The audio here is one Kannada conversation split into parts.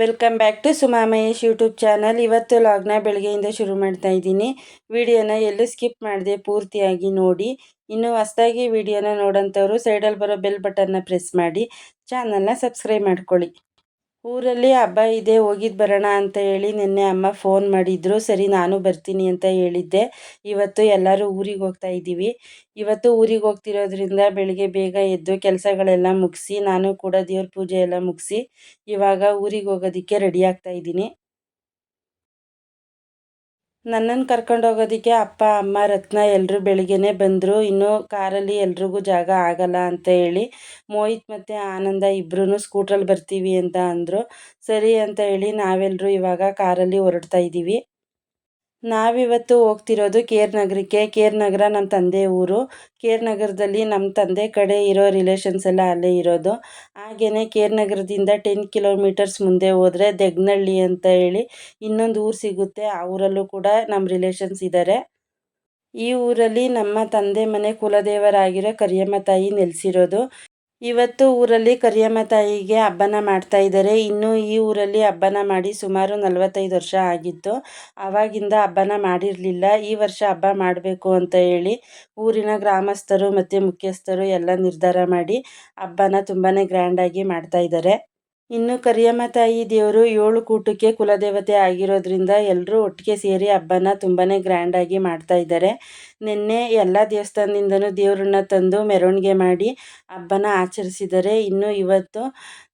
Welcome back to Suma Mahesh YouTube channel. ಇವತ್ತು ಲಾಗ್ನ ಬೆಳಗ್ಗೆಯಿಂದ ಶುರು ಮಾಡ್ತಾ ಇದ್ದೀನಿ. ವಿಡಿಯೋನ ಎಲ್ಲೂ ಸ್ಕಿಪ್ ಮಾಡಿದೆ ಪೂರ್ತಿಯಾಗಿ ನೋಡಿ. ಇನ್ನೂ ಹೊಸದಾಗಿ ವಿಡಿಯೋನ ನೋಡೋಂಥವ್ರು ಸೈಡಲ್ಲಿ ಬರೋ ಬೆಲ್ ಬಟನ್ನ ಪ್ರೆಸ್ ಮಾಡಿ. ಚಾನಲ್ನ ಸಬ್ಸ್ಕ್ರೈಬ್ ಮಾಡ್ಕೊಳ್ಳಿ. ಊರಲ್ಲಿ ಹಬ್ಬ ಇದೆ ಹೋಗಿದ್ದು ಬರೋಣ ಅಂತ ಹೇಳಿ ನಿನ್ನೆ ಅಮ್ಮ ಫೋನ್ ಮಾಡಿದ್ರು. ಸರಿ, ನಾನು ಬರ್ತೀನಿ ಅಂತ ಹೇಳಿದ್ದೆ. ಇವತ್ತು ಎಲ್ಲರೂ ಊರಿಗೆ ಹೋಗ್ತಾ ಇದ್ದೀವಿ. ಇವತ್ತು ಊರಿಗೆ ಹೋಗ್ತಿರೋದ್ರಿಂದ ಬೆಳಿಗ್ಗೆ ಬೇಗ ಎದ್ದು ಕೆಲಸಗಳೆಲ್ಲ ಮುಗಿಸಿ, ನಾನು ಕೂಡ ದೇವ್ರ ಪೂಜೆ ಎಲ್ಲ ಮುಗಿಸಿ, ಇವಾಗ ಊರಿಗೆ ಹೋಗೋದಕ್ಕೆ ರೆಡಿ ಆಗ್ತಾ ಇದ್ದೀನಿ. ನನ್ನನ್ನು ಕರ್ಕೊಂಡು ಹೋಗೋದಕ್ಕೆ ಅಪ್ಪ, ಅಮ್ಮ, ರತ್ನ ಎಲ್ಲರೂ ಬೆಳಿಗ್ಗೆನೇ ಬಂದರು. ಇನ್ನೂ ಕಾರಲ್ಲಿ ಎಲ್ರಿಗೂ ಜಾಗ ಆಗಲ್ಲ ಅಂತ ಹೇಳಿ ಮೋಹಿತ್ ಮತ್ತು ಆನಂದ ಇಬ್ಬರೂ ಸ್ಕೂಟ್ರಲ್ಲಿ ಬರ್ತೀವಿ ಅಂತ ಅಂದರು. ಸರಿ ಅಂತ ಹೇಳಿ ನಾವೆಲ್ಲರೂ ಇವಾಗ ಕಾರಲ್ಲಿ ಹೊರಡ್ತಾ ಇದ್ದೀವಿ ನಾವಿವತ್ತು ಹೋಗ್ತಿರೋದು ಕೇರ್ ನಗರಕ್ಕೆ. ಕೇರ್ ನಗರ ನಮ್ಮ ತಂದೆ ಊರು. ಕೇರ್ ನಗರದಲ್ಲಿ ನಮ್ಮ ತಂದೆ ಕಡೆ ಇರೋ ರಿಲೇಷನ್ಸ್ ಎಲ್ಲ ಅಲ್ಲೇ ಇರೋದು. ಹಾಗೆಯೇ ಕೇರ್ ನಗರದಿಂದ ಟೆನ್ ಕಿಲೋಮೀಟರ್ಸ್ ಮುಂದೆ ಹೋದರೆ ದೆಗ್ನಳ್ಳಿ ಅಂತ ಹೇಳಿ ಇನ್ನೊಂದು ಊರು ಸಿಗುತ್ತೆ. ಆ ಊರಲ್ಲೂ ಕೂಡ ನಮ್ಮ ರಿಲೇಷನ್ಸ್ ಇದ್ದಾರೆ ಈ ಊರಲ್ಲಿ ನಮ್ಮ ತಂದೆ ಮನೆ ಕುಲದೇವರಾಗಿರೋ ಕರಿಯಮ್ಮ ತಾಯಿ ನೆಲೆಸಿರೋದು. ಇವತ್ತು ಊರಲ್ಲಿ ಕರಿಯಮ್ಮ ತಾಯಿಗೆ ಹಬ್ಬನ ಮಾಡ್ತಾ ಇದ್ದಾರೆ. ಇನ್ನು ಈ ಊರಲ್ಲಿ ಹಬ್ಬನ ಮಾಡಿ ಸುಮಾರು ನಲವತ್ತೈದು ವರ್ಷ ಆಗಿತ್ತು. ಆವಾಗಿಂದ ಹಬ್ಬನ ಮಾಡಿರಲಿಲ್ಲ. ಈ ವರ್ಷ ಹಬ್ಬ ಮಾಡಬೇಕು ಅಂತ ಹೇಳಿ ಊರಿನ ಗ್ರಾಮಸ್ಥರು ಮತ್ತು ಮುಖ್ಯಸ್ಥರು ಎಲ್ಲ ನಿರ್ಧಾರ ಮಾಡಿ ಹಬ್ಬನ ತುಂಬಾ ಗ್ರ್ಯಾಂಡಾಗಿ ಮಾಡ್ತಾ ಇದ್ದಾರೆ. ಇನ್ನು ಕರಿಯಮ್ಮ ತಾಯಿ ದೇವರು ಏಳು ಕೂಟಕ್ಕೆ ಕುಲದೇವತೆ ಆಗಿರೋದ್ರಿಂದ ಎಲ್ಲರೂ ಒಟ್ಟಿಗೆ ಸೇರಿ ಹಬ್ಬನ ತುಂಬಾ ಗ್ರ್ಯಾಂಡಾಗಿ ಮಾಡ್ತಾ ಇದ್ದಾರೆ. ನಿನ್ನೆ ಎಲ್ಲ ದೇವಸ್ಥಾನದಿಂದನೂ ದೇವ್ರನ್ನ ತಂದು ಮೆರವಣಿಗೆ ಮಾಡಿ ಹಬ್ಬನ ಆಚರಿಸಿದ್ದಾರೆ. ಇನ್ನು ಇವತ್ತು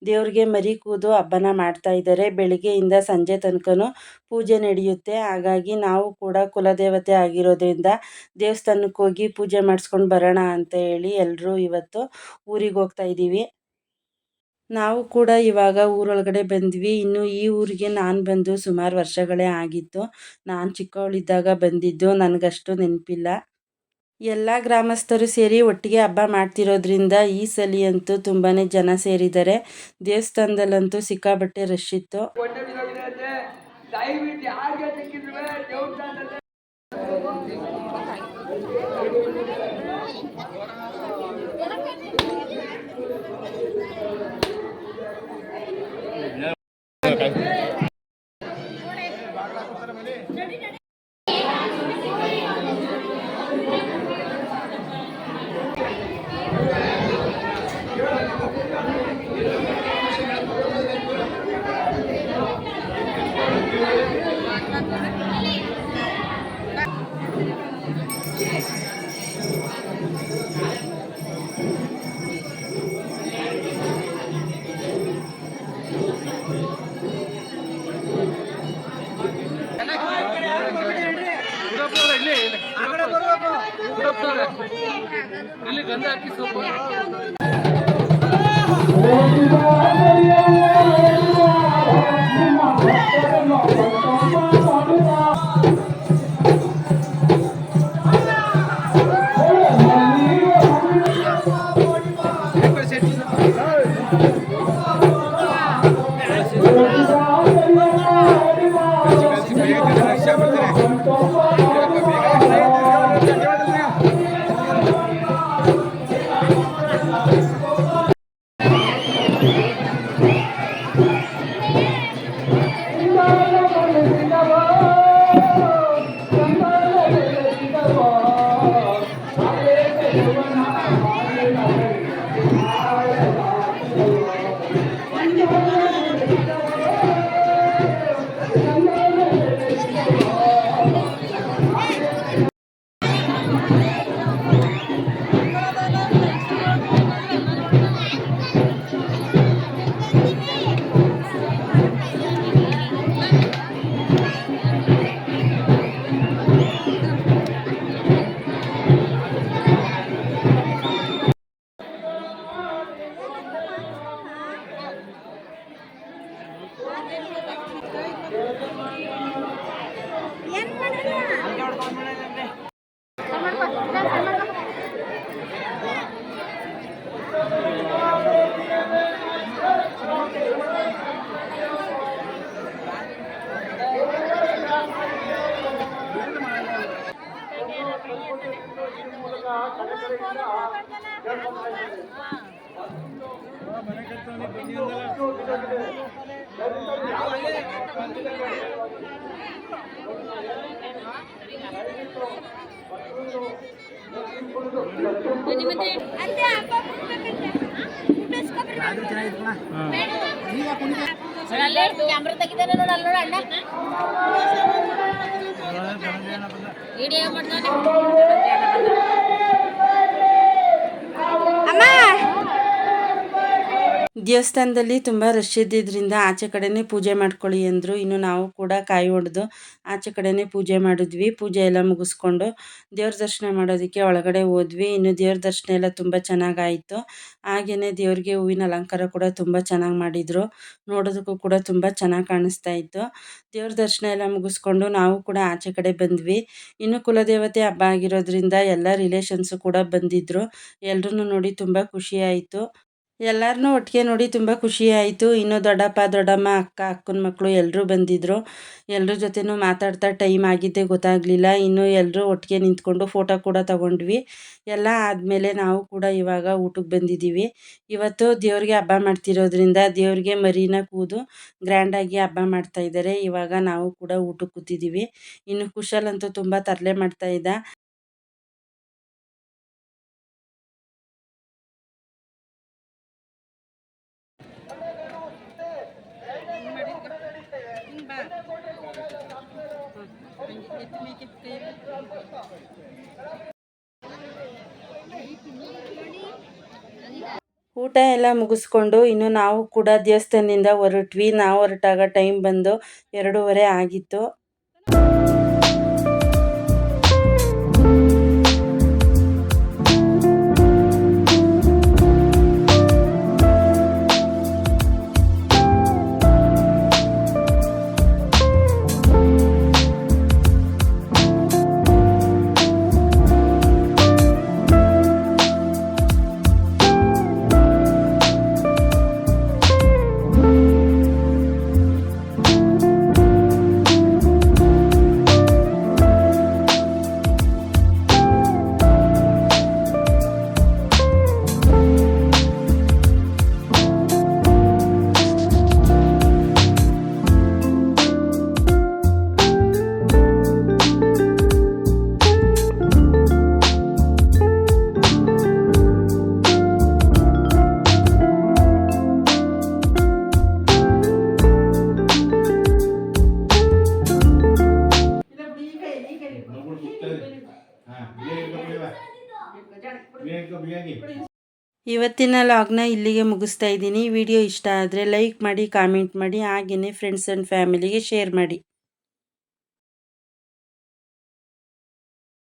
ದೇವ್ರಿಗೆ ಮರಿ ಕೂದು ಹಬ್ಬನ ಮಾಡ್ತಾ ಇದ್ದಾರೆ. ಬೆಳಿಗ್ಗೆಯಿಂದ ಸಂಜೆ ತನಕನೂ ಪೂಜೆ ನಡೆಯುತ್ತೆ. ಹಾಗಾಗಿ ನಾವು ಕೂಡ ಕುಲದೇವತೆ ಆಗಿರೋದ್ರಿಂದ ದೇವಸ್ಥಾನಕ್ಕೆ ಹೋಗಿ ಪೂಜೆ ಮಾಡಿಸ್ಕೊಂಡು ಬರೋಣ ಅಂತ ಹೇಳಿ ಎಲ್ಲರೂ ಇವತ್ತು ಊರಿಗೆ ಹೋಗ್ತಾ ಇದ್ದೀವಿ. ನಾವು ಕೂಡ ಇವಾಗ ಊರೊಳಗಡೆ ಬಂದ್ವಿ. ಇನ್ನು ಈ ಊರಿಗೆ ನಾನು ಬಂದು ಸುಮಾರು ವರ್ಷಗಳೇ ಆಗಿತ್ತು. ನಾನು ಚಿಕ್ಕವಳಿದ್ದಾಗ ಬಂದಿದ್ದು, ನನಗಷ್ಟು ನೆನಪಿಲ್ಲ. ಎಲ್ಲ ಗ್ರಾಮಸ್ಥರು ಸೇರಿ ಒಟ್ಟಿಗೆ ಹಬ್ಬ ಮಾಡ್ತಿರೋದ್ರಿಂದ ಈ ಸಲಿಯಂತೂ ಅಂತೂ ತುಂಬಾ ಜನ ಸೇರಿದ್ದಾರೆ. ದೇವಸ್ಥಾನದಲ್ಲಂತೂ ಸಿಕ್ಕಾಬಟ್ಟೆ ರಶ್ ಇತ್ತು. ಇಲ್ಲಿ ಗಂಧ ಹಾಕಿ ಸೋಪು. ಕ್ಯಾಮ್ರಾ ತೆಗಿತಾನೆ ನೋಡ ಅಲ್ಲಿ ನೋಡ ಅಣ್ಣ ವಿಡಿಯೋ ಮಾಡ್ತಾನೆ ದೇವಸ್ಥಾನದಲ್ಲಿ ತುಂಬ ರಶ್ ಇದ್ದಿದ್ದರಿಂದ ಆಚೆ ಕಡೆನೇ ಪೂಜೆ ಮಾಡ್ಕೊಳ್ಳಿ ಅಂದರು. ಇನ್ನು ನಾವು ಕೂಡ ಕಾಯಿ ಹೊಡೆದು ಆಚೆ ಕಡೆನೇ ಪೂಜೆ ಮಾಡಿದ್ವಿ. ಪೂಜೆ ಎಲ್ಲ ಮುಗಿಸ್ಕೊಂಡು ದೇವ್ರ ದರ್ಶನ ಮಾಡೋದಕ್ಕೆ ಒಳಗಡೆ ಹೋದ್ವಿ. ಇನ್ನು ದೇವ್ರ ದರ್ಶನ ಎಲ್ಲ ತುಂಬ ಚೆನ್ನಾಗಾಯಿತು. ಹಾಗೆಯೇ ದೇವ್ರಿಗೆ ಹೂವಿನ ಅಲಂಕಾರ ಕೂಡ ತುಂಬ ಚೆನ್ನಾಗಿ ಮಾಡಿದರು. ನೋಡೋದಕ್ಕೂ ಕೂಡ ತುಂಬ ಚೆನ್ನಾಗಿ ಕಾಣಿಸ್ತಾ ಇತ್ತು. ದೇವ್ರ ದರ್ಶನ ಎಲ್ಲ ಮುಗಿಸ್ಕೊಂಡು ನಾವು ಕೂಡ ಆಚೆ ಕಡೆ ಬಂದ್ವಿ. ಇನ್ನು ಕುಲದೇವತೆ ಹಬ್ಬ ಆಗಿರೋದ್ರಿಂದ ಎಲ್ಲ ರಿಲೇಷನ್ಸು ಕೂಡ ಬಂದಿದ್ದರು ಎಲ್ರೂ ನೋಡಿ ತುಂಬ ಖುಷಿ ಆಯಿತು. ಎಲ್ಲರನ್ನೂ ಒಟ್ಟಿಗೆ ನೋಡಿ ತುಂಬ ಖುಷಿ ಆಯಿತು. ಇನ್ನು ದೊಡ್ಡಪ್ಪ, ದೊಡ್ಡಮ್ಮ, ಅಕ್ಕ, ಅಕ್ಕನ ಮಕ್ಕಳು ಎಲ್ಲರೂ ಬಂದಿದ್ದರು ಎಲ್ಲರ ಜೊತೆನೂ ಮಾತಾಡ್ತಾ ಟೈಮ್ ಆಗಿದ್ದೆ ಗೊತ್ತಾಗಲಿಲ್ಲ. ಇನ್ನು ಎಲ್ಲರೂ ಒಟ್ಟಿಗೆ ನಿಂತ್ಕೊಂಡು ಫೋಟೋ ಕೂಡ ತಗೊಂಡ್ವಿ. ಎಲ್ಲ ಆದಮೇಲೆ ನಾವು ಕೂಡ ಇವಾಗ ಊಟಕ್ಕೆ ಬಂದಿದ್ದೀವಿ. ಇವತ್ತು ದೇವ್ರಿಗೆ ಹಬ್ಬ ಮಾಡ್ತಿರೋದ್ರಿಂದ ದೇವ್ರಿಗೆ ಮರಿನ ಕೂದು ಗ್ರ್ಯಾಂಡಾಗಿ ಹಬ್ಬ ಮಾಡ್ತಾ ಇದ್ದಾರೆ. ಇವಾಗ ನಾವು ಕೂಡ ಊಟಕ್ಕೆ ಕೂತಿದ್ದೀವಿ. ಇನ್ನು ಕುಶಲ್ ಅಂತೂ ತುಂಬ ತರಲೆ ಮಾಡ್ತಾ ಇದ್ದ. ಊಟ ಎಲ್ಲ ಮುಗಿಸ್ಕೊಂಡು ಇನ್ನು ನಾವು ಕೂಡ ದೇವಸ್ಥಾನದಿಂದ ಹೊರಟ್ವಿ. ನಾವು ಹೊರಟಾಗ ಟೈಮ್ ಬಂದು ಎರಡೂವರೆ ಆಗಿತ್ತು. ಇವತ್ತಿನ ಲಾಗ್ನ ಇಲ್ಲಿಗೆ ಮುಗಿಸ್ತಾ ಇದ್ದೀನಿ. ವಿಡಿಯೋ ಇಷ್ಟ ಆದರೆ ಲೈಕ್ ಮಾಡಿ, ಕಾಮೆಂಟ್ ಮಾಡಿ ಹಾಗೆಯೇ ಫ್ರೆಂಡ್ಸ್ ಆ್ಯಂಡ್ ಫ್ಯಾಮಿಲಿಗೆ ಶೇರ್ ಮಾಡಿ.